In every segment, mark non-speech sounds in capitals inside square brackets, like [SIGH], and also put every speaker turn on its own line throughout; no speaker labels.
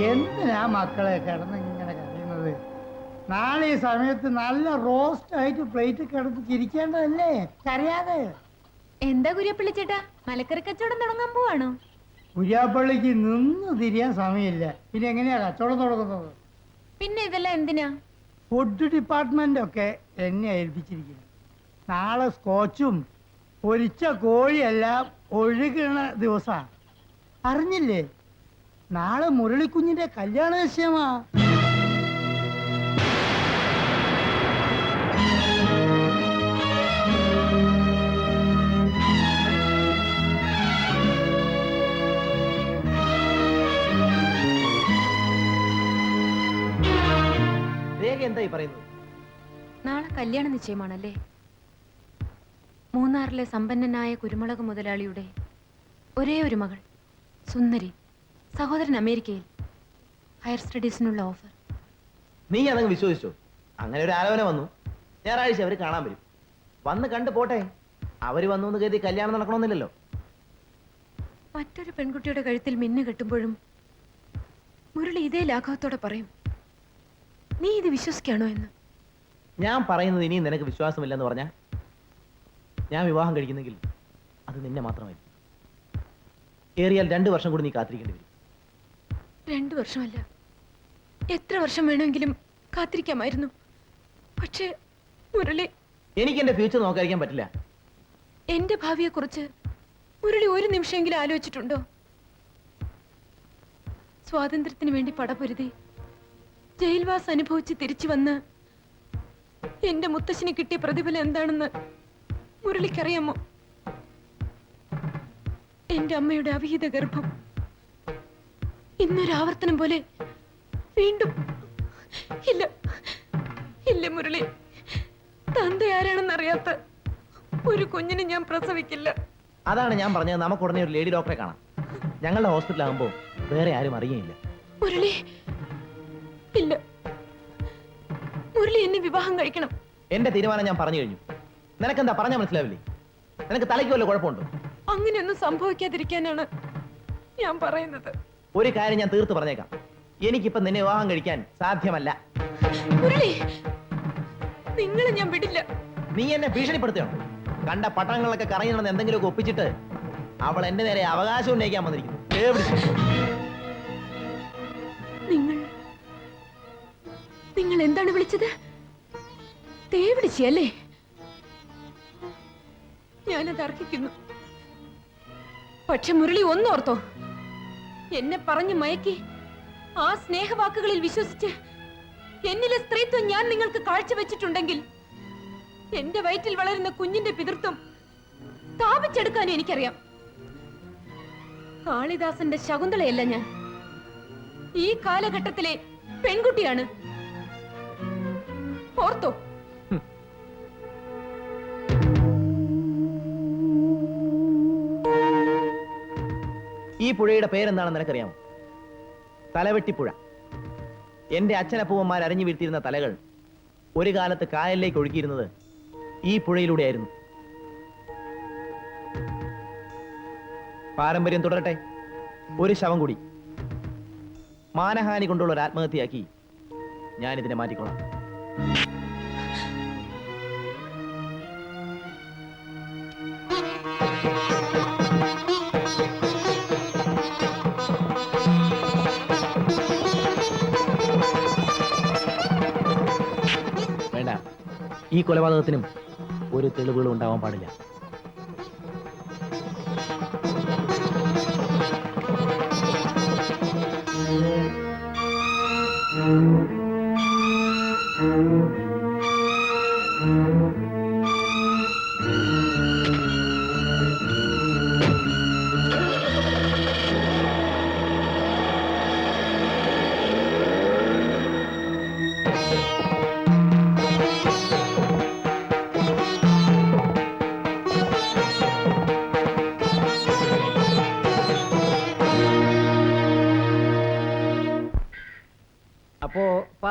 എന്തിനാ മക്കളെ കിടന്ന് ഇങ്ങനെ കരയുന്നത്? നാളെ ഈ സമയത്ത് നല്ല റോസ്റ്റ് ആയിട്ട് പ്ലേറ്റ് കിടന്ന് ചിരിക്കേണ്ടതല്ലേ? കരയാതെ.
എന്താ കുര്യപ്പള്ളി ചേട്ടാ? മലക്കറി കച്ചവടം തുടങ്ങാൻ പോവാണോ?
കുര്യാപ്പള്ളിക്ക് നിന്ന് തിരിയാൻ സമയമില്ല. പിന്നെ എങ്ങനെയാ കച്ചവടം തുടങ്ങുന്നത്?
പിന്നെ ഇതെല്ലാം എന്തിനാ?
ഫുഡ് ഡിപ്പാർട്ട്മെന്റ് ഒക്കെ എന്നെ ഏൽപ്പിച്ചിരിക്കുന്നു. നാളെ സ്കോച്ചും പൊരിച്ച കോഴിയെല്ലാം ഒഴുകണ ദിവസാ അറിഞ്ഞില്ലേ? നാളെ മുരളിക്കുഞ്ഞിന്റെ കല്യാണ നിശ്ചയമാ
രേഖ എന്തായി പറയുന്നത്?
നാളെ കല്യാണ നിശ്ചയമാണല്ലേ? മൂന്നാറിലെ സമ്പന്നനായ കുരുമുളക് മുതലാളിയുടെ ഒരേ ഒരു മകൾ സുന്ദരി. സഹോദരൻ അമേരിക്കയിൽ ഹയർ സ്റ്റഡീസിനുള്ള ഓഫർ.
നീ അതങ്ങ് വിശ്വസിച്ചോ? അങ്ങനെ ഒരു ആലോചന വന്നു. ഞായറാഴ്ച അവർ കാണാൻ വരും. വന്ന് കണ്ടു പോട്ടെ. അവർ വന്നു എന്ന് കരുതി കല്യാണം നടക്കണമെന്നില്ലല്ലോ.
മറ്റൊരു പെൺകുട്ടിയുടെ കഴുത്തിൽ മിന്നു കെട്ടുമ്പോഴും മുരളി ഇതേ ലാഘവത്തോടെ പറയും നീ ഇത് വിശ്വസിക്കാണോ എന്ന്?
ഞാൻ പറയുന്നത് ഇനിയും നിനക്ക് വിശ്വാസമില്ലെന്ന് പറഞ്ഞാ ഞാൻ വിവാഹം കഴിക്കുന്നെങ്കിൽ അത് നിന്നെ മാത്രമായിരിക്കും. ഏറിയാൽ രണ്ട് വർഷം കൂടി നീ കാത്തിരിക്കേണ്ടി വരും.
രണ്ടു വർഷമല്ല. എത്ര വർഷം വേണമെങ്കിലും കാത്തിരിക്കാമായിരുന്നു. പക്ഷേ മുരളി
എനിക്ക് എന്റെ ഫ്യൂച്ചർ നോക്കാതിരിക്കാൻ പറ്റില്ല.
എന്റെ ഭാവിയെക്കുറിച്ച് മുരളി ഒരു നിമിഷമെങ്കിലും ആലോചിച്ചിട്ടുണ്ടോ? സ്വാതന്ത്ര്യത്തിന് വേണ്ടി പടപൊരുതി ജയിൽവാസ് അനുഭവിച്ച് തിരിച്ചു വന്ന് എന്റെ മുത്തശ്ശിന് കിട്ടിയ പ്രതിഫലം എന്താണെന്ന് മുരളിക്കറിയാമോ? എന്റെ അമ്മയുടെ അവിഹിത ഗർഭം ഇന്നൊരു ആവർത്തനം പോലെ വീണ്ടും ഇല്ല ഇല്ല മുരളി. തന്ത ആരാണെന്നറിയാത്ത ഒരു കുഞ്ഞിനെ ഞാൻ പ്രസവിക്കില്ല.
അതാണ് ഞാൻ പറഞ്ഞത്. നമുക്ക് ഉടനെ ഒരു ലേഡി ഡോക്ടറെ കാണാം. ഞങ്ങളുടെ ഹോസ്പിറ്റൽ ആകുമ്പോ വേറെ ആരും അറിയില്ല
മുരളി ഇല്ല. മുരളി എന്നെ വിവാഹം കഴിക്കണം.
എന്റെ തീരുമാനം ഞാൻ പറഞ്ഞു കഴിഞ്ഞു. നിനക്ക് എന്താ പറഞ്ഞാൽ മനസ്സിലാവില്ലേ? നിനക്ക് തലയ്ക്ക് വല്ല കുഴപ്പമുണ്ടോ?
അങ്ങനെയൊന്നും സംഭവിക്കാതിരിക്കാനാണ് ഞാൻ പറയുന്നത്.
ഒരു കാര്യം ഞാൻ തീർത്തു പറഞ്ഞേക്കാം. എനിക്കിപ്പോ നിന്നെ വിവാഹം കഴിക്കാൻ സാധ്യമല്ല.
നിങ്ങളെ ഞാൻ വിടില്ല.
നീ എന്നെ ഭീഷണിപ്പെടുത്തോ കണ്ട പട്ടണങ്ങളൊക്കെ കറങ്ങി നടന്ന് എന്തെങ്കിലുമൊക്കെ ഒപ്പിച്ചിട്ട് അവൾ എന്റെ നേരെ അവകാശം ഉന്നയിക്കാൻ വന്നിരിക്കുന്നു.
നിങ്ങൾ നിങ്ങൾ എന്താണ് വിളിച്ചത്? തേവിടിച്ചല്ലേ ഞാനത് അർഹിക്കുന്നു. പക്ഷെ മുരളി ഒന്നോർത്തോ? എന്നെ പറഞ്ഞു മയക്കി. ആ സ്നേഹവാക്കുകളിൽ വിശ്വസിച്ച് എന്നിലെ സ്ത്രീത്വം ഞാൻ നിങ്ങൾക്ക് കാഴ്ചവെച്ചിട്ടുണ്ടെങ്കിൽ എന്റെ വയറ്റിൽ വളരുന്ന കുഞ്ഞിന്റെ പിതൃത്വം സ്ഥാപിച്ചെടുക്കാൻ എനിക്കറിയാം. കാളിദാസന്റെ ശകുന്തളയല്ല ഞാൻ. ഈ കാലഘട്ടത്തിലെ പെൺകുട്ടിയാണ്. ഓർത്തോ
പുഴയുടെ പേരെന്താണെന്ന് നിനക്കറിയാമോ? തലവെട്ടിപ്പുഴ. എന്റെ അച്ഛനപ്പൂവന്മാർ അരഞ്ഞു വീഴ്ത്തിയിരുന്ന തലകൾ ഒരു കാലത്ത് കായലിലേക്ക് ഒഴുകിയിരുന്നത് ഈ പുഴയിലൂടെയായിരുന്നു. പാരമ്പര്യം തുടരട്ടെ. ഒരു ശവം കൂടി. മാനഹാനി കൊണ്ടുള്ള ഒരു ആത്മഹത്യയാക്കി ഞാനിതിനെ മാറ്റിക്കൊള്ളാം. കൊലപാതകത്തിനും ഒരു തെളിവുകളും ഉണ്ടാവാൻ പാടില്ല.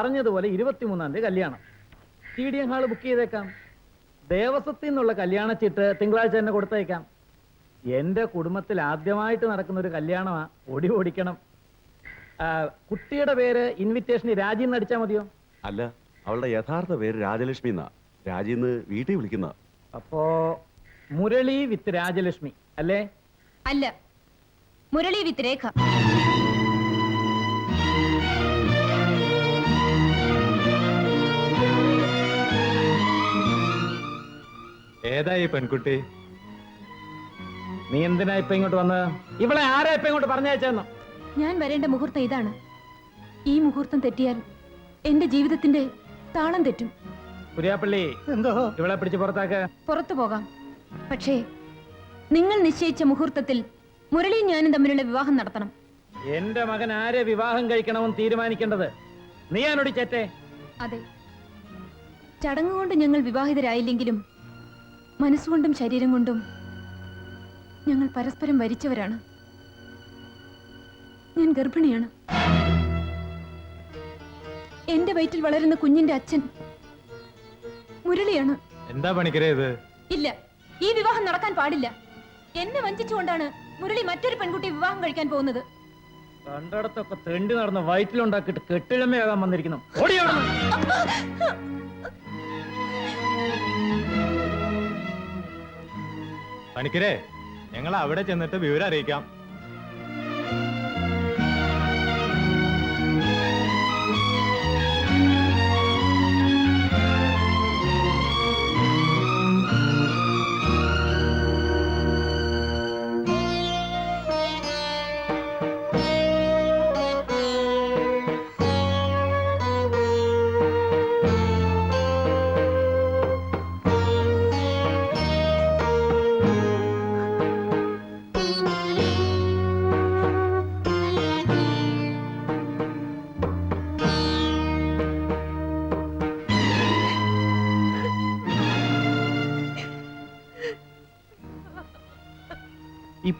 പറഞ്ഞതുപോലെ ഇരുപത്തിമൂന്നാം തീയതി കല്യാണം. T D M hall book ചെയ്തേക്കാം. ദേവസ്വത്തിൽ നിന്നുള്ള കല്യാണ ചിട്ട് തിങ്കളാഴ്ച തന്നെ കൊടുത്തേക്കാം. എന്റെ കുടുംബത്തിൽ ആദ്യമായിട്ട് നടക്കുന്ന ഒരു കല്യാണമാ. ഓടി ഓടിക്കണം. കുട്ടിയുടെ പേര് ഇൻവിറ്റേഷന് രാജി എന്ന് അടിച്ചാൽ മതിയോ?
അല്ല അവളുടെ യഥാർത്ഥ പേര് രാജലക്ഷ്മി എന്നാ. രാജിന്ന് വീട്ടിൽ വിളിക്കുന്ന.
അപ്പോ മുരളി വിത്ത് രാജലക്ഷ്മി അല്ലേ?
അല്ല മുരളി വിത്ത് രേഖ.
ഏതായി പെൺകുട്ടി?
നീ എന്തിനാ ഇപ്പൊ ഇങ്ങോട്ട് വന്ന്? ഇവളെ ആരാ ഇപ്പൊ ഇങ്ങോട്ട് പറഞ്ഞയച്ചെന്നോ
ഞാൻ വരേണ്ട മുഹൂർത്തം ഇതാണ്. ഈ മുഹൂർത്തം തെറ്റിയാൽ എന്റെ ജീവിതത്തിന്റെ താളം തെറ്റും.
കുര്യാപ്പള്ളി
എന്തോ?
ഇവളെ പിടിച്ച് പുറത്താക്ക.
പുറത്തു പോകാം. പക്ഷേ നിങ്ങൾ നിശ്ചയിച്ച മുഹൂർത്തത്തിൽ മുരളിയും ഞാനും തമ്മിലുള്ള വിവാഹം നടത്തണം.
എന്റെ മകൻ ആരെ വിവാഹം കഴിക്കണമെന്ന് തീരുമാനിക്കേണ്ടത്? നീ ചേറ്റേ
അതെ. ചടങ്ങ് കൊണ്ട് ഞങ്ങൾ വിവാഹിതരായില്ലെങ്കിലും മനസ്സുകൊണ്ടും ശരീരം കൊണ്ടും ഞങ്ങൾ പരസ്പരം വരിച്ചവരാണ്. ഞാൻ ഗർഭിണിയാണ്. എന്റെ വയറ്റിൽ വളരുന്ന കുഞ്ഞിന്റെ അച്ഛൻ മുരളിയാണ്.
എന്താ പണിക്കരേ ഇത്?
ഇല്ല ഈ വിവാഹം നടക്കാൻ പാടില്ല. എന്നെ വഞ്ചിച്ചുകൊണ്ടാണ് മുരളി മറ്റൊരു പെൺകുട്ടി വിവാഹം കഴിക്കാൻ പോകുന്നത്.
കണ്ടടത്തൊക്കെ തെണ്ടി നടന്ന് വയറ്റിലുണ്ടാക്കിയിട്ട് കെട്ടിഴമയാകാൻ വന്നിരിക്കുന്നു. ഓടി
പണിക്കരേ ഞങ്ങൾ അവിടെ ചെന്നിട്ട് വിവരം അറിയിക്കാം.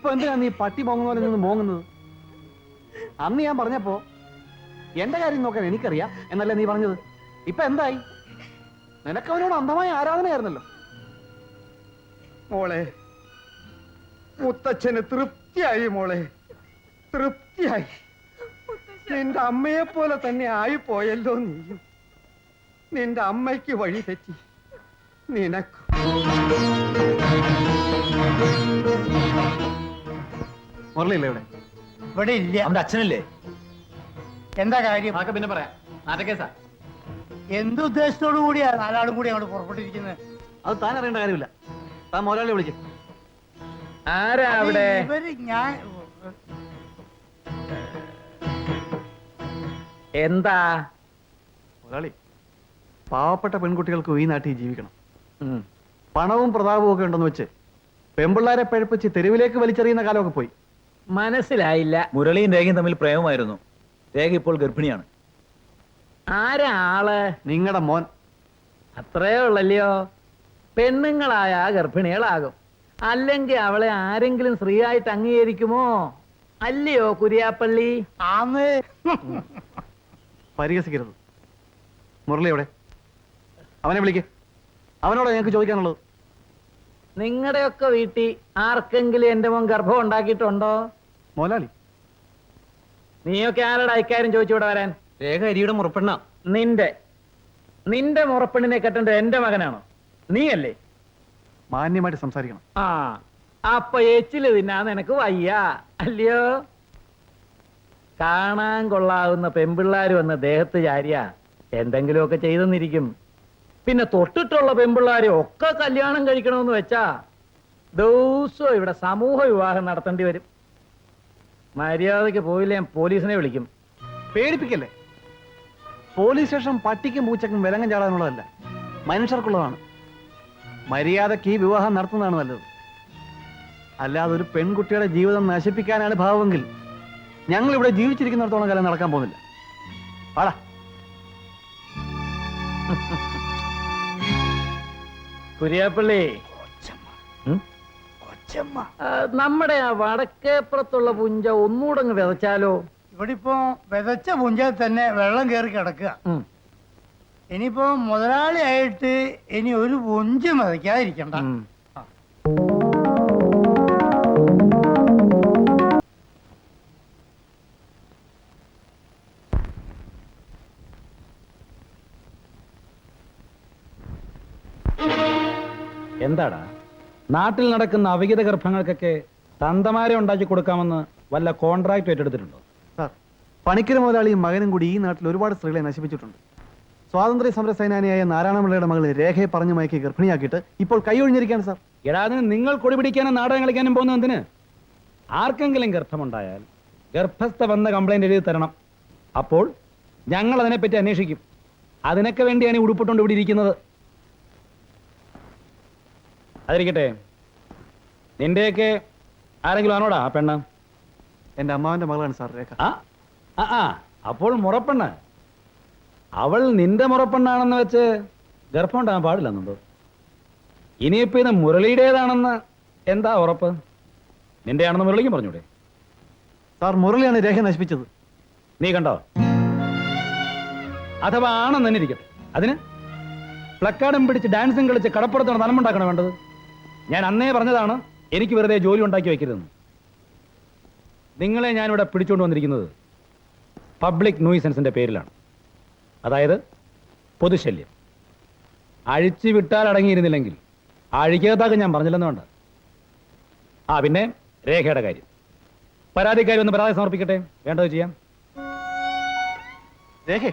ഇപ്പൊ എന്തിനാ നീ പട്ടി മോങ്ങുന്ന പോലെ നിന്ന് മോങ്ങുന്നത്? അന്ന് ഞാൻ പറഞ്ഞപ്പോ എന്റെ കാര്യം നോക്കാൻ എനിക്കറിയാം എന്നല്ലേ നീ പറഞ്ഞത്? ഇപ്പൊ എന്തായി? നിനക്കവനോട് അന്ധമായ ആരാധനയായിരുന്നല്ലോ.
മോളെ മുത്തച്ഛന് തൃപ്തിയായി മോളെ. തൃപ്തിയായി. നിന്റെ അമ്മയെ പോലെ തന്നെ ആയി പോയല്ലോ നീയും. നിന്റെ അമ്മയ്ക്ക് വഴി തെറ്റി. നിനക്ക്.
മുരളിയില്ലേ ഇവിടെ?
ഇവിടെ ഇല്ല.
അവന്റെ അച്ഛനല്ലേ?
എന്താ കാര്യം?
അതൊക്കെ പിന്നെ പറയാം. നാട്ടക്കേസാ
എന്ത് ഉദ്ദേശത്തോടു കൂടിയാ നാലാളും കൂടി അങ്ങോട്ട് പുറപ്പെട്ടിരിക്കുന്നത്?
അത് താൻ അറിയേണ്ട കാര്യമില്ല. താൻ മുതലാളി വിളിക്കും.
ആരാ അവിടെ?
ഇവർ ഞാൻ
എന്താ?
മുതലാളി പാവപ്പെട്ട പെൺകുട്ടികൾക്ക് ഈ നാട്ടിൽ ജീവിക്കണം. പണവും പ്രതാപവും ഒക്കെ ഉണ്ടെന്ന് വെച്ച് പെമ്പിള്ളാരെ പഴപ്പിച്ച് തെരുവിലേക്ക് വലിച്ചെറിയുന്ന കാലമൊക്കെ പോയി.
മനസ്സിലായില്ല.
മുരളിയും രേഖയും തമ്മിൽ പ്രേമമായിരുന്നു. രേഖ ഇപ്പോൾ ഗർഭിണിയാണ്.
ആരാ ആൾ?
നിങ്ങളുടെ മോൻ.
അത്രേ ഉള്ളല്ലയോ? പെണ്ണുങ്ങളായ ഗർഭിണികളാകും. അല്ലെങ്കിൽ അവളെ ആരെങ്കിലും സ്ത്രീയായിട്ട് അംഗീകരിക്കുമോ? അല്ലയോ കുരിയാപ്പള്ളി?
ആന്ന്.
പരിഹസിക്കരുത്. മുരളി എവിടെ അവനെ വിളിക്ക്. അവനോട് ഞങ്ങൾക്ക് ചോദിക്കാനുള്ളത്.
നിങ്ങളുടെയൊക്കെ വീട്ടിൽ ആർക്കെങ്കിലും എന്റെ മോൻ ഗർഭം ഉണ്ടാക്കിയിട്ടുണ്ടോ?
മോലാലി.
നീയൊക്കെ ആരോട് അയക്കാരും ചോദിച്ചു ഇവിടെ വരാൻ?
രേഖ അരിയുടെ മുറപ്പെണ്ണ.
നിന്റെ. നിന്റെ മുറപ്പെണ്ണിനെ കെട്ടേണ്ടത് എന്റെ മകനാണോ? നീയല്ലേ?
മാന്യമായിട്ട് സംസാരിക്കണം.
ആ അപ്പൊ എച്ചിൽ തിന്നാന്ന് നിനക്ക് വയ്യ അല്ലയോ? കാണാൻ കൊള്ളാവുന്ന പെമ്പിള്ളാര് വന്ന് ദേഹത്ത് ചാരിയ എന്തെങ്കിലുമൊക്കെ ചെയ്തെന്നിരിക്കും. പിന്നെ തൊട്ടിട്ടുള്ള പെമ്പിള്ളാരെ ഒക്കെ കല്യാണം കഴിക്കണമെന്ന് വെച്ചാ ദിവസവും ഇവിടെ സമൂഹ വിവാഹം നടത്തേണ്ടി വരും. മര്യാദയ്ക്ക് പോയില്ല ഞാൻ പോലീസിനെ വിളിക്കും.
പേടിപ്പിക്കല്ലേ? പോലീസ് സ്റ്റേഷൻ പട്ടിക്കും പൂച്ചക്കും വിലങ്ങം ചാടാനുള്ളതല്ല. മനുഷ്യർക്കുള്ളതാണ്. മര്യാദയ്ക്ക് ഈ വിവാഹം നടത്തുന്നതാണ് നല്ലത്. അല്ലാതെ ഒരു പെൺകുട്ടിയുടെ ജീവിതം നശിപ്പിക്കാനാണ് ഭാവമെങ്കിൽ ഞങ്ങൾ ഇവിടെ ജീവിച്ചിരിക്കുന്നിടത്തോളം കാലം നടക്കാൻ പോകുന്നില്ല. വാടാ.
കുര്യാപ്പള്ളി. നമ്മുടെ ആ വടക്കേപ്പുറത്തുള്ള പുഞ്ച ഒന്നുകൂടെ അങ്ങ് വിതച്ചാലോ?
ഇവിടെ ഇപ്പോ വിതച്ച പുഞ്ചയിൽ തന്നെ വെള്ളം കയറി കിടക്കുക. ഇനിയിപ്പോ മുതലാളിയായിട്ട് ഇനി ഒരു പുഞ്ച മതിക്കാതിരിക്കണ്ട
എന്താടാ? നാട്ടിൽ നടക്കുന്ന അവിഹിത ഗർഭങ്ങൾക്കൊക്കെ തന്തമാരെ ഉണ്ടാക്കി കൊടുക്കാമെന്ന് വല്ല കോൺട്രാക്ട് ഏറ്റെടുത്തിട്ടുണ്ടോ?
സാർ പണിക്കര മുതലാളിയും മകനും കൂടി ഈ നാട്ടിൽ ഒരുപാട് സ്ത്രീകളെ നശിപ്പിച്ചിട്ടുണ്ട്. സ്വാതന്ത്ര്യ സമര സേനാനിയായ നാരായണപിള്ളയുടെ മകൾ രേഖയെ പറഞ്ഞു മയക്കി ഗർഭിണിയാക്കിയിട്ട് ഇപ്പോൾ കൈയൊഴിഞ്ഞിരിക്കുകയാണ് സാർ.
എടാ അതിന് നിങ്ങൾ കൊടി പിടിക്കാനും നാടകം കളിക്കാനും പോകുന്ന എന്തിന്? ആർക്കെങ്കിലും ഗർഭമുണ്ടായാൽ ഗർഭസ്ഥ വന്ന കംപ്ലൈന്റ് എഴുതി തരണം. അപ്പോൾ ഞങ്ങൾ അതിനെപ്പറ്റി അന്വേഷിക്കും. അതിനൊക്കെ വേണ്ടിയാണ് ഈ ഉടുപ്പിട്ടുകൊണ്ട് ഇവിടെ ഇരിക്കുന്നത്. അതിരിക്കട്ടെ. നിന്റെയൊക്കെ ആരെങ്കിലും ആണോടാ ആ പെണ്ണ്?
എന്റെ അമ്മാവന്റെ മകളാണ് സാർ രേഖ.
ആ ആ, ആ അപ്പോൾ മുറപ്പെണ്ണ്. അവൾ നിന്റെ മുറപ്പെണ്ണാണെന്ന് വെച്ച് ഗർഭം ഉണ്ടാകാൻ പാടില്ലെന്നുണ്ടോ ഇനിയിപ്പോ ഇത് മുരളിയുടേതാണെന്ന് എന്താ ഉറപ്പ്? നിന്റെ ആണെന്ന് മുരളിക്കും പറഞ്ഞൂടെ.
സാർ മുരളിയാണ് രേഖ നശിപ്പിച്ചത്.
നീ കണ്ടോ? അഥവാ ആണെന്ന് തന്നെ ഇരിക്കട്ടെ അതിന്? പ്ലക്കാർഡും പിടിച്ച് ഡാൻസും കളിച്ച് കടപ്പുറത്താണ് നനമുണ്ടാക്കണം വേണ്ടത്. ഞാൻ അന്നേ പറഞ്ഞതാണ് എനിക്ക് വെറുതെ ജോലി ഉണ്ടാക്കി വയ്ക്കരുതെന്ന് നിങ്ങളെ ഞാനിവിടെ പിടിച്ചുകൊണ്ട് വന്നിരിക്കുന്നത് പബ്ലിക് നൂയിസൻസിന്റെ പേരിലാണ്. അതായത് പൊതുശല്യം. അഴിച്ചു വിട്ടാൽ അടങ്ങിയിരുന്നില്ലെങ്കിൽ അഴിക്കാത്താക്ക് ഞാൻ പറഞ്ഞില്ലെന്ന് വേണ്ട. ആ പിന്നെ രേഖയുടെ കാര്യം. പരാതിക്കാരി ഒന്ന് പരാതി സമർപ്പിക്കട്ടെ? വേണ്ടത് ചെയ്യാം.
രേഖ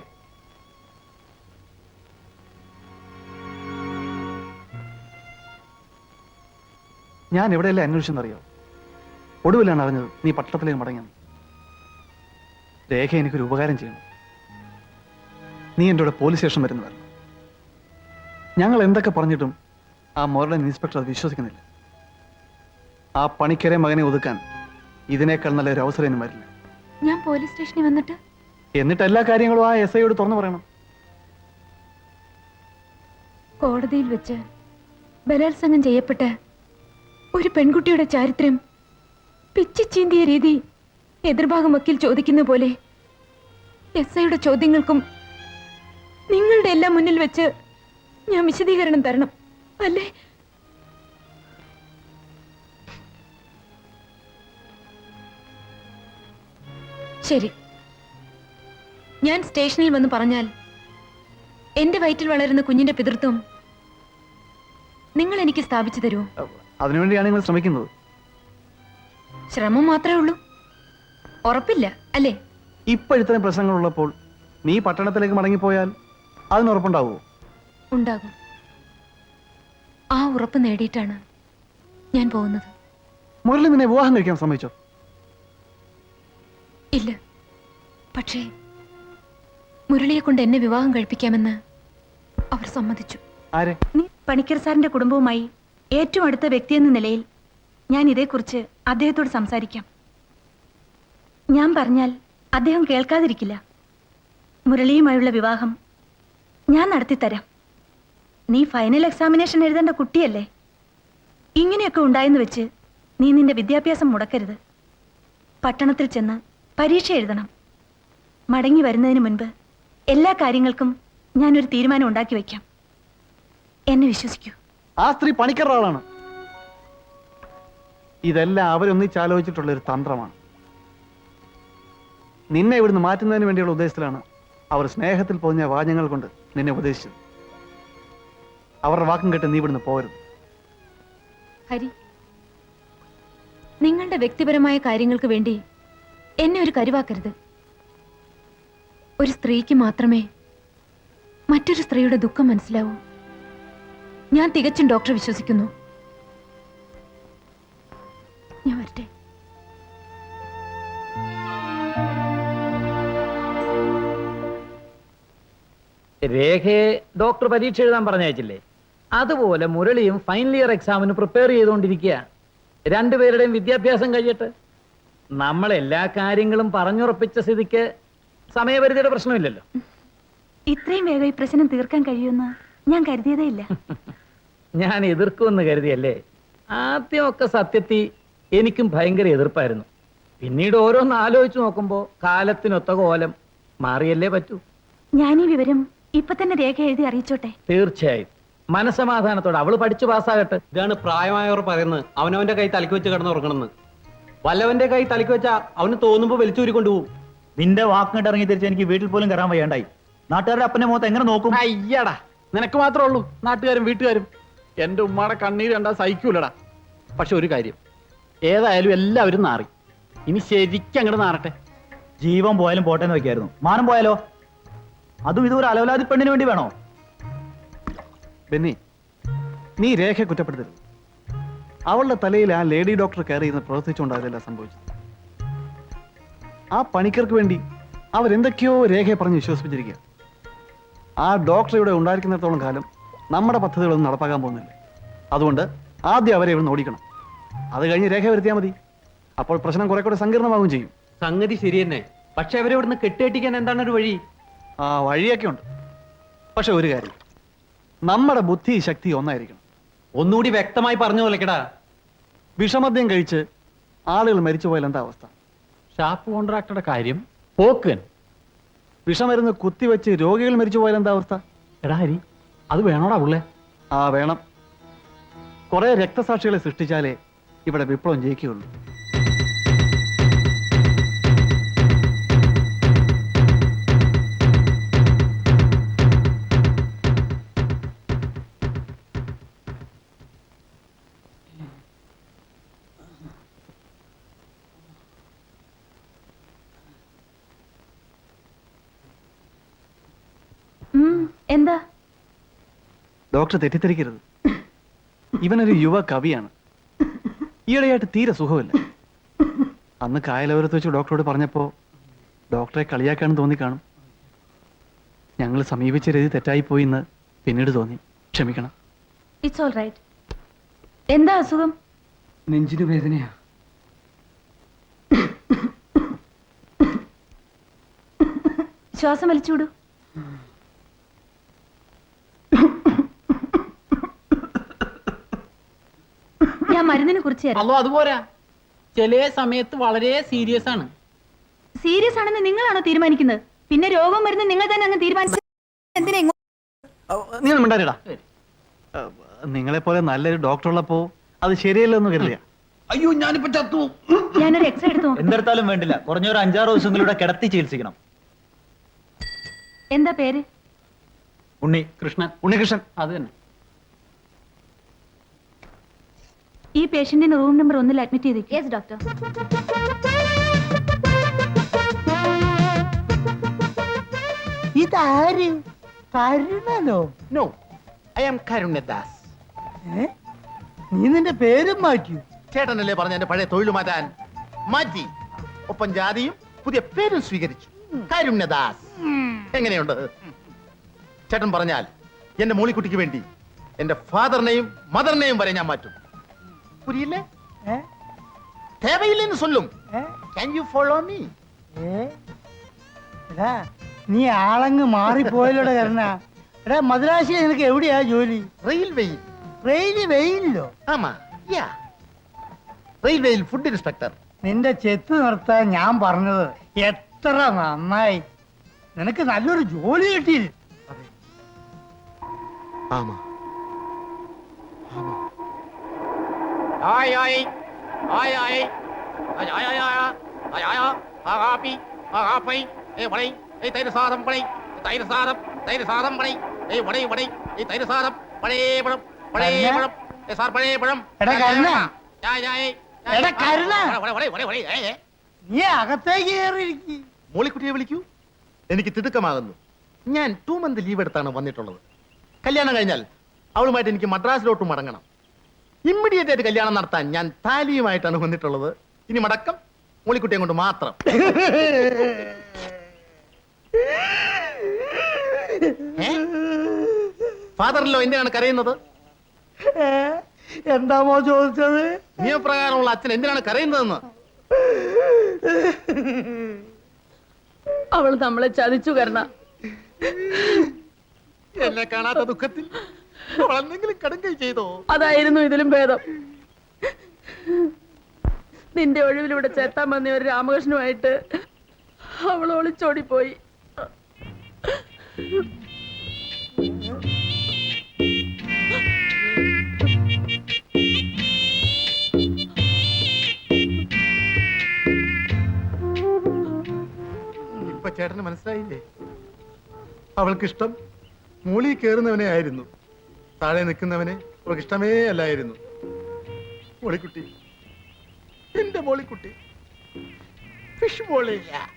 ഞാൻ എവിടെയല്ലേ അന്വേഷിച്ചെന്നറിയോ? ഒടുവിലാണ് അറിഞ്ഞത് നീ പട്ടണത്തിലേക്ക് മടങ്ങിയെന്ന് രേഖ എനിക്കൊരു ഉപകാരം ചെയ്യണം. നീ എന്റെ കൂടെ പോലീസ് സ്റ്റേഷൻ വരുന്നവർ ഞങ്ങൾ എന്തൊക്കെ പറഞ്ഞിട്ടും ആ മോറലൻ ഇൻസ്പെക്ടർ അത് വിശ്വസിക്കുന്നില്ല. ആ പണിക്കരെ മകനെ ഒതുക്കാൻ ഇതിനേക്കാൾ നല്ലൊരു അവസരം ഇനി വരില്ല.
ഞാൻ പോലീസ് സ്റ്റേഷനിൽ വന്നിട്ട്?
എന്നിട്ട് എല്ലാ കാര്യങ്ങളും ആ എസ് ഐയോട് തുറന്നു പറയണം.
കോടതിയിൽ വെച്ച് ബലാത്സംഗം ചെയ്യപ്പെട്ട ഒരു പെൺകുട്ടിയുടെ ചാരിത്രം. പിച്ചിച്ചീന്തിയ രീതി എതിർഭാഗം വക്കീൽ ചോദിക്കുന്ന പോലെ എസ് ഐയുടെ ചോദ്യങ്ങൾക്കും നിങ്ങളുടെ എല്ലാം മുന്നിൽ വെച്ച് ഞാൻ വിശദീകരണം തരണം അല്ലേ? ശരി. ഞാൻ സ്റ്റേഷനിൽ വന്ന് പറഞ്ഞാൽ എന്റെ വയറ്റിൽ വളരുന്ന കുഞ്ഞിന്റെ പിതൃത്വം നിങ്ങൾ എനിക്ക് സ്ഥാപിച്ചു തരുമോ?
അതിനുവേണ്ടിയാണ് നിങ്ങൾ ശ്രമിക്കുന്നത്.
ശ്രമം മാത്രമേ ഉള്ളൂ. ഉറപ്പില്ല അല്ലേ?
ഇപ്പൊ ഇത്തരം പ്രശ്നങ്ങളുള്ളപ്പോൾ നീ പട്ടണത്തിലേക്ക് മടങ്ങിപ്പോയാൽ അതിനുറപ്പുണ്ടാവുമോ
ഉണ്ടാകും. ആ ഉറപ്പ് നേടിയിട്ടാണ് ഞാൻ പോകുന്നത്.
മുരളി നിന്നെ വിവാഹം കഴിക്കാൻ സമ്മതിച്ചോ?
ഇല്ല. പക്ഷേ മുരളിയെ കൊണ്ട് എന്നെ വിവാഹം കഴിപ്പിക്കാമെന്ന് അവർ സമ്മതിച്ചു.
ആരെ?
പണിക്കർ സാറിന്റെ കുടുംബവുമായി ഏറ്റവും അടുത്ത വ്യക്തി എന്ന നിലയിൽ ഞാൻ ഇതേക്കുറിച്ച് അദ്ദേഹത്തോട് സംസാരിക്കാം. ഞാൻ പറഞ്ഞാൽ അദ്ദേഹം കേൾക്കാതിരിക്കില്ല. മുരളിയുമായുള്ള വിവാഹം ഞാൻ നടത്തിത്തരാം. നീ ഫൈനൽ എക്സാമിനേഷൻ എഴുതേണ്ട കുട്ടിയല്ലേ? ഇങ്ങനെയൊക്കെ ഉണ്ടായെന്ന് വെച്ച് നീ നിന്റെ വിദ്യാഭ്യാസം മുടക്കരുത്. പട്ടണത്തിൽ ചെന്ന് പരീക്ഷ എഴുതണം. മടങ്ങി വരുന്നതിന് മുൻപ് എല്ലാ കാര്യങ്ങൾക്കും ഞാനൊരു തീരുമാനം ഉണ്ടാക്കി വയ്ക്കാം. എന്നെ വിശ്വസിക്കൂ.
ആ സ്ത്രീ പണിക്കറ ആളാണ്. ഇതെല്ലാം അവരൊന്നിച്ചാലോചിച്ചിട്ടുള്ള ഒരു തന്ത്രമാണ്. നിന്നെ ഇവിടുന്ന് മാറ്റുന്നതിന് വേണ്ടിയുള്ള ഉദ്ദേശത്തിലാണ് അവർ സ്നേഹത്തിൽ പൊതിഞ്ഞ വാചകങ്ങൾ കൊണ്ട് നിന്നെ ഉപദേശിച്ചത്. അവരുടെ വാക്കും കേട്ട് നീ ഇവിടുന്ന് പോകരുത്
ഹരി നിങ്ങളുടെ വ്യക്തിപരമായ കാര്യങ്ങൾക്ക് വേണ്ടി എന്നെ ഒരു കരുവാക്കരുത്. ഒരു സ്ത്രീക്ക് മാത്രമേ മറ്റൊരു സ്ത്രീയുടെ ദുഃഖം മനസ്സിലാവൂ. ഞാൻ തികച്ചും ഡോക്ടർ വിശ്വസിക്കുന്നു. ഞാൻ വരട്ടെ.
രേഖയെ ഡോക്ടർ പരീക്ഷ എഴുതാൻ പറഞ്ഞയച്ചില്ലേ? അതുപോലെ മുരളിയും ഫൈനൽ ഇയർ എക്സാമിന് പ്രിപ്പയർ ചെയ്തുകൊണ്ടിരിക്കുക രണ്ടുപേരുടെയും വിദ്യാഭ്യാസം കഴിയട്ടെ നമ്മൾ എല്ലാ കാര്യങ്ങളും പറഞ്ഞുറപ്പിച്ച സ്ഥിതിക്ക് സമയപരിധിയുടെ പ്രശ്നമില്ലല്ലോ.
ഇത്രയും വേഗം ഈ പ്രശ്നം തീർക്കാൻ കഴിയുമെന്ന് ഞാൻ കരുതിയതേ ഇല്ല. [LAUGHS]
ഞാൻ എതിർക്കുമെന്ന് കരുതിയല്ലേ? ആദ്യമൊക്കെ സത്യത്തിൽ എനിക്കും ഭയങ്കര എതിർപ്പായിരുന്നു. പിന്നീട് ഓരോന്ന് ആലോചിച്ച് നോക്കുമ്പോൾ കാലത്തിനൊത്ത കോലം മാറിയല്ലേ പറ്റൂ?
ഞാൻ ഈ വിവരം ഇപ്പൊ തന്നെ രേഖ എഴുതി അറിയിച്ചോട്ടെ?
തീർച്ചയായും. മനസമാധാനത്തോടെ അവൾ പഠിച്ചു പാസ്സാകട്ടെ.
ഇതാണ് പ്രായമായവർ പറയുന്നത്. അവനവന്റെ കൈ തലക്ക് വെച്ച് കിടന്ന് ഉറങ്ങണമെന്ന്. വല്ലവന്റെ കൈ തലക്ക് വെച്ചാ അവന് തോന്നുമ്പോ വലിച്ചൂരി കൊണ്ടുപോകും.
നിന്റെ വാക്കിട്ട് ഇറങ്ങി തിരിച്ച് എനിക്ക് വീട്ടിൽ പോലും കയറാൻ വയ്യാണ്ടായി. നാട്ടുകാരുടെ അപ്പന്റെ മുഖത്ത് എങ്ങനെ നോക്കും?
അയ്യടാ നിനക്ക് മാത്രമേ ഉള്ളൂ. നാട്ടുകാരും വീട്ടുകാരും. എന്റെ ഉമ്മയുടെ കണ്ണീര് കണ്ടാ സഹിക്കൂലടാ. പക്ഷെ ഒരു കാര്യം ഏതായാലും എല്ലാവരും നാറി. ഇനി ശരിക്കും അങ്ങോട്ട് നാറട്ടെ.
ജീവൻ പോയാലും പോട്ടെ എന്ന് വെക്കായിരുന്നു. മാനം പോയാലോ? അതും ഇതൊരു അലവലാതി പെണ്ണിന് വേണ്ടി വേണോ?
ബെന്നി നീ രേഖ കുറ്റപ്പെടുത്തരുത്. അവളുടെ തലയിൽ ആ ലേഡി ഡോക്ടർ കയറി ഇന്ന് പ്രവർത്തിച്ചുകൊണ്ടാകില്ല സംഭവിച്ചത്. ആ പണിക്കർക്ക് വേണ്ടി അവരെന്തൊക്കെയോ രേഖയെ പറഞ്ഞ് വിശ്വസിപ്പിച്ചിരിക്കുക ആ ഡോക്ടർ ഇവിടെ ഉണ്ടായിരിക്കുന്നിടത്തോളം കാലം നമ്മുടെ പദ്ധതികളൊന്നും നടപ്പാക്കാൻ പോകുന്നില്ല. അതുകൊണ്ട് ആദ്യം അവരെ ഇവിടെ ഓടിക്കണം. അത് കഴിഞ്ഞ് രേഖ വരുത്തിയാൽ മതി. അപ്പോൾ പ്രശ്നം കുറെ കൂടെ സങ്കീർണമാകും ചെയ്യും.
സംഗതി ശരി തന്നെ. പക്ഷെ അവരെ ഇവിടുന്ന് കെട്ടിയട്ടിക്കാൻ എന്താണ് ഒരു വഴി?
ആ വഴിയൊക്കെ ഉണ്ട്. പക്ഷെ ഒരു കാര്യം. നമ്മുടെ ബുദ്ധി ശക്തി ഒന്നായിരിക്കണം.
ഒന്നുകൂടി വ്യക്തമായി പറഞ്ഞു പോലെക്കടാ.
വിഷമദ്യം കഴിച്ച് ആളുകൾ മരിച്ചു പോയാൽ എന്താ അവസ്ഥ?
ഷാപ്പ് കോൺട്രാക്ടറുടെ കാര്യം പോക്കൻ
വിഷമരുന്ന് കുത്തിവെച്ച് രോഗികൾ മരിച്ചു പോയാൽ എന്താ അവസ്ഥ?
എടാ ഹരി അത് വേണോടാ ഉള്ളേ
ആ വേണം. കുറെ രക്തസാക്ഷികളെ സൃഷ്ടിച്ചാലേ ഇവിടെ വിപ്ലവം ജയിക്കുകയുള്ളൂ.
ഉം, എന്താ?
ഡോക്ടർ തെറ്റിദ്ധരിക്കരുത്. ഇവനൊരു യുവ കവിയാണ്. ഈയിടെയായിട്ട് തീരെ സുഖമില്ല. അന്ന് കായലോരത്ത് വെച്ച് ഡോക്ടറോട് പറഞ്ഞപ്പോ ഡോക്ടറെ കളിയാക്കാണെന്ന് തോന്നിക്കാണും ഞങ്ങൾ സമീപിച്ച രീതി തെറ്റായിപ്പോയി എന്ന് പിന്നീട് തോന്നി. ക്ഷമിക്കണം.
ഇറ്റ്സ് ഓൾ റൈറ്റ് എന്താ അസുഖം?
നെഞ്ചിന് വേദനയാ.
ശ്വാസം വലിച്ചുവിടൂ. ഞാൻ മരുന്നിനെ കുറിച്ച്
അല്ലോ അതുപോരാ. ചില സമയത്ത് വളരെ സീരിയസ് ആണ്.
സീരിയസ് ആണെന്ന് നിങ്ങളാണോ തീരുമാനിക്കുന്നത്? പിന്നെ രോഗം മരുന്ന് നിങ്ങൾ തന്നെ അങ്ങ് തീരുമാനിച്ചു എന്തിനാ ഇങ്ങോ-
നീ ഒന്നും മിണ്ടാരിടാ നിങ്ങളെ പോലെ നല്ലൊരു ഡോക്ടർ ഉള്ളപ്പോ അത് ശരിയല്ലെന്ന് കരുതിയ.
അയ്യോ ഞാനിപ്പോ ചത്തു.
ഞാനൊരു എക്സ്റേ എടുത്തു. നോക്കാം.
എന്തെടുത്താലും വേണ്ടില്ല. കുറഞ്ഞൊരു അഞ്ചാറ് ദിവസം ഇവിടെ കിടത്തി ചികിത്സിക്കണം.
എന്താ പേര്?
ഉണ്ണി
കൃഷ്ണൻ. ഉണ്ണികൃഷ്ണൻ.
അത് തന്നെ.
ഈ പേഷ്യന്റിന് റൂം നമ്പർ ഒന്നിൽ അഡ്മിറ്റ് ചെയ്തേക്ക്. യെസ് ഡോക്ടർ
ഇതാര്? കരുണനോ?
No I am Karunyadas.
ഏ? നീ നിന്റെ പേരും മാറ്റിയോ
ചേട്ടനല്ലേ പറഞ്ഞ എന്റെ പഴയ തൊഴിൽ മാറ്റാൻ മാറ്റി ഒപ്പം ജാതിയും പുതിയ പേരും സ്വീകരിച്ചു. കരുണ്യദാസ്. എങ്ങനെയുണ്ട്? ചേട്ടൻ പറഞ്ഞാൽ എന്റെ മോളിക്കുട്ടിക്ക് വേണ്ടി എന്റെ ഫാദറിനെയും മദറിനെയും വരെ ഞാൻ മാറ്റും. പുരിയില്ലേ?
தேவையில்லைன்னு
சொல்லும் கேன் யூ ஃபாலோ
ഏ? എടാ നീ ആളങ്ങ് മാറിപ്പോയല്ലോടെ കരുണ. എടാ മദ്രാശിയിൽ നിനക്ക് എവിടെയാ ജോലി?
റെയിൽവേയിൽ.
റെയിൽ വെയിലോ
ആമാ യാ. റെയിൽവേയിൽ ഫുഡ് ഇൻസ്പെക്ടർ.
നിന്റെ ചെത്ത് നിർത്താൻ ഞാൻ പറഞ്ഞത് എത്ര നന്നായി. നിനക്ക് നല്ലൊരു ജോലി കിട്ടിയില്ല?
ആമാ.
ആയ് വടൈ ഏ തൈര് സാദം പടൈ തൈര് സാദം തൈര് സാദം പടൈ ഏ വടൈ വടൈ ഏ തൈര് സാദം പഴേ പഴം പഴേ
കരുണ?
പഴം ഏ സാർ പഴേ പഴം
എടാ കരുണ?
യായ് യായ്
എടാ കരുണ?
വടൈ വടൈ വടൈ വടൈ ഏ
നീ അകത്തേക്ക് കയറിയിരിക്കും.
മോളിക്കുട്ടിയെ വിളിക്കൂ. എനിക്ക് തിടുക്കമാകുന്നു. ഞാൻ ടു മന്ത് ലീവ് എടുത്താണ് വന്നിട്ടുള്ളത്. കല്യാണം കഴിഞ്ഞാൽ അവളുമായിട്ട് എനിക്ക് മദ്രാസിലോട്ട് മടങ്ങണം. ഇമ്മീഡിയറ്റ് ആയിട്ട് കല്യാണം നടത്താൻ ഞാൻ താലിയുമായിട്ടാണ് വന്നിട്ടുള്ളത്. ഇനി മടക്കം മോളിക്കുട്ടിയെ കൊണ്ട് മാത്രം. [LAUGHS] ഫാദറിലോ എന്തിനാണ് കരയുന്നത്?
എന്താമോ ചോദിച്ചത്?
നിയമപ്രകാരമുള്ള അച്ഛൻ എന്തിനാണ് കരയുന്നതെന്ന്?
അവൾ നമ്മളെ ചതിച്ചു കരണ.
എന്നെ കാണാത്ത ദുഃഖത്തിൽ
അതായിരുന്നു ഇതിലും ഭേദം. നിന്റെ ഒഴിവിലൂടെ ചേത്താൻ വന്ന ഒരു രാമകൃഷ്ണനുമായിട്ട് അവൾ ഒളിച്ചോടിപ്പോയി.
ഇപ്പൊ ചേട്ടന് മനസ്സിലായില്ലേ? അവൾക്കിഷ്ടം മൂളി കയറുന്നവനെ ആയിരുന്നു. താഴെ നിൽക്കുന്നവനെ അവൾക്ക് ഇഷ്ടമേ അല്ലായിരുന്നു. മോളിക്കുട്ടി. എന്റെ മോളിക്കുട്ടി. ഫിഷ് മോളിയ